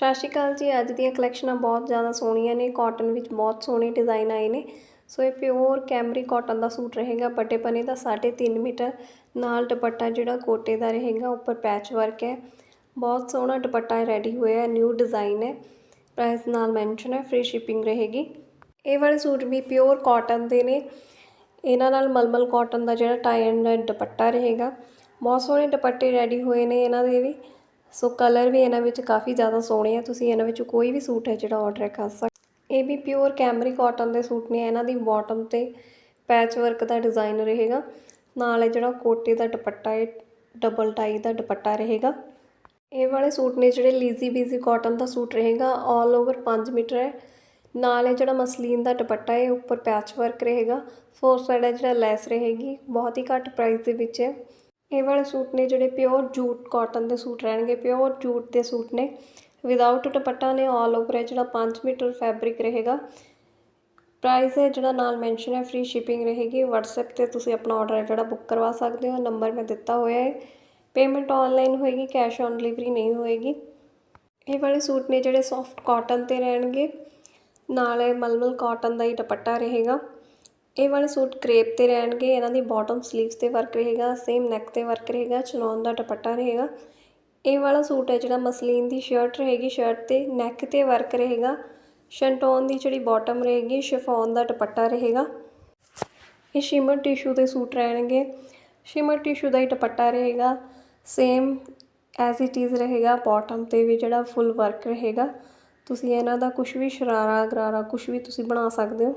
ਸਤਿ ਸ਼੍ਰੀ ਅਕਾਲ ਜੀ, ਅੱਜ ਦੀਆਂ ਕਲੈਕਸ਼ਨਾਂ ਬਹੁਤ ਜ਼ਿਆਦਾ ਸੋਹਣੀਆਂ ਨੇ ਕਾਟਨ ਵਿੱਚ ਬਹੁਤ ਸੋਹਣੇ ਡਿਜ਼ਾਈਨ ਆਏ ਨੇ। ਸੋ ਇਹ ਪਿਓਰ ਕੈਮਰੀ ਕਾਟਨ ਦਾ ਸੂਟ ਰਹੇਗਾ, ਪੱਟੇ ਪਨੇ ਦਾ 3.5 ਮੀਟਰ, ਨਾਲ ਦੁਪੱਟਾ ਜਿਹੜਾ ਕੋਟੇ ਦਾ ਰਹੇਗਾ, ਉੱਪਰ ਪੈਚ ਵਰਕ ਹੈ। ਬਹੁਤ ਸੋਹਣਾ ਦੁਪੱਟਾ ਰੈਡੀ ਹੋਇਆ ਨਿਊ ਡਿਜ਼ਾਈਨ ਹੈ। ਪ੍ਰਾਈਸ ਨਾਲ ਮੈਂਸ਼ਨ ਹੈ ਫ੍ਰੀ ਸ਼ਿਪਿੰਗ ਰਹੇਗੀ। ਇਹ ਵਾਲੇ ਸੂਟ ਵੀ ਪਿਓਰ ਕਾਟਨ ਦੇ ਨੇ। ਇਹਨਾਂ ਨਾਲ ਮਲਮਲ ਕਾਟਨ ਦਾ ਜਿਹੜਾ ਟਾਈ ਐਂਡ ਦੁਪੱਟਾ ਰਹੇਗਾ। ਬਹੁਤ ਸੋਹਣੇ ਦੁਪੱਟੇ ਰੈਡੀ ਹੋਏ ਨੇ ਇਹਨਾਂ ਦੇ ਵੀ। ਸੋ ਕਲਰ ਵੀ ਇਹਨਾਂ ਵਿੱਚ ਕਾਫੀ ਜ਼ਿਆਦਾ ਸੋਹਣੇ ਆ। ਤੁਸੀਂ ਇਹਨਾਂ ਵਿੱਚੋਂ ਕੋਈ ਵੀ ਸੂਟ ਹੈ ਜਿਹੜਾ ਆਰਡਰ ਕਰ ਸਕਦੇ ਇਹ ਵੀ ਪਿਓਰ ਕੈਮਰੀ ਕਾਟਨ ਦੇ ਸੂਟ ਨੇ। ਇਹਨਾਂ ਦੀ ਬਾਟਮ ਤੇ ਪੈਚ ਵਰਕ ਦਾ ਡਿਜ਼ਾਈਨ ਰਹੇਗਾ। ਨਾਲ ਇਹ ਜਿਹੜਾ ਕੋਟੇ ਦਾ ਦੁਪੱਟਾ ਹੈ ਡਬਲ ਟਾਈ ਦਾ ਦੁਪੱਟਾ ਰਹੇਗਾ। ਇਹ ਵਾਲੇ ਸੂਟ ਨੇ ਜਿਹੜੇ ਲੀਜ਼ੀ ਬੀਜ਼ੀ ਕਾਟਨ ਦਾ ਸੂਟ ਰਹੇਗਾ। ਆਲ ਓਵਰ 5 ਮੀਟਰ ਹੈ। ਨਾਲ ਇਹ ਜਿਹੜਾ ਮਸਲੀਨ ਦਾ ਦੁਪੱਟਾ ਹੈ ਉੱਪਰ ਪੈਚ ਵਰਕ ਰਹੇਗਾ। ਫੋਰ ਸਾਈਡ ਹੈ ਜਿਹੜਾ ਲੈਸ ਰਹੇਗੀ। ਬਹੁਤ ਹੀ ਘੱਟ ਪ੍ਰਾਈਸ ਦੇ ਵਿੱਚ ਹੈ। ਇਹ ਵਾਲੇ ਸੂਟ ਨੇ ਜਿਹੜੇ ਪਿਓਰ ਜੂਟ ਕਾਟਨ ਦੇ ਸੂਟ ਰਹਿਣਗੇ ਪਿਓਰ ਜੂਟ ਦੇ ਸੂਟ ਨੇ। ਵਿਦਆਊਟ ਦੁਪੱਟਾ ਨੇ ਆਲ ਓਵਰ ਹੈ ਜਿਹੜਾ 5 ਮੀਟਰ ਫੈਬਰਿਕ ਰਹੇਗਾ। ਪ੍ਰਾਈਸ ਹੈ ਜਿਹੜਾ ਨਾਲ ਮੈਂਸ਼ਨ ਹੈ ਫ੍ਰੀ ਸ਼ਿਪਿੰਗ ਰਹੇਗੀ। WhatsApp ਤੇ ਤੁਸੀਂ ਆਪਣਾ ਆਰਡਰ ਹੈ ਜਿਹੜਾ ਬੁੱਕ ਕਰਵਾ ਸਕਦੇ ਹੋ। ਨੰਬਰ ਮੈਂ ਦਿੱਤਾ ਹੋਇਆ ਹੈ। ਪੇਮੈਂਟ ਆਨਲਾਈਨ ਹੋਏਗੀ ਕੈਸ਼ ਔਨ ਡਿਲੀਵਰੀ ਨਹੀਂ ਹੋਏਗੀ। ਇਹ ਵਾਲੇ ਸੂਟ ਨੇ ਜਿਹੜੇ ਸੌਫਟ ਕਾਟਨ ਤੇ ਰਹਿਣਗੇ। ਨਾਲ ਇਹ ਮਲਮਲ ਕਾਟਨ ਦਾ ਹੀ ਦੁਪੱਟਾ ਰਹੇਗਾ। ਇਹ ਵਾਲੇ ਸੂਟ ਕ੍ਰੇਪ ਤੇ ਰਹਿਣਗੇ, ਇਹਨਾਂ ਦੀ ਬਾਟਮ ਸਲੀਵਸ ਤੇ ਵਰਕ ਰਹੇਗਾ ਸੇਮ ਨੈਕ ਤੇ ਵਰਕ ਰਹੇਗਾ ਚਨੌਨ ਦਾ ਦੁਪੱਟਾ ਰਹੇਗਾ। ਇਹ ਵਾਲਾ ਸੂਟ ਹੈ ਜਿਹੜਾ ਮਸਲੀਨ ਦੀ ਸ਼ਰਟ ਰਹੇਗੀ ਸ਼ਰਟ ਤੇ ਨੈਕ ਤੇ ਵਰਕ ਰਹੇਗਾ। ਸ਼ੰਟੋਨ ਦੀ ਜਿਹੜੀ ਬਾਟਮ ਰਹੇਗੀ ਸ਼ਿਫੋਨ ਦਾ ਦੁਪੱਟਾ ਰਹੇਗਾ। ਇਹ ਸ਼ਿਮਰ ਟਿਸ਼ੂ ਦੇ ਸੂਟ ਰਹਿਣਗੇ। ਸ਼ਿਮਰ ਟਿਸ਼ੂ ਦਾ ਹੀ ਦੁਪੱਟਾ ਰਹੇਗਾ। ਸੇਮ ਐਜ਼ ਇਟ ਇਜ਼ ਰਹੇਗਾ। ਬਾਟਮ ਤੇ ਵੀ ਜਿਹੜਾ ਫੁੱਲ ਵਰਕ ਰਹੇਗਾ। ਤੁਸੀਂ ਇਹਨਾਂ ਦਾ ਕੁਝ ਵੀ ਸ਼ਰਾਰਾ, ਗਰਾਰਾ ਕੁਝ ਵੀ ਤੁਸੀਂ ਬਣਾ ਸਕਦੇ ਹੋ।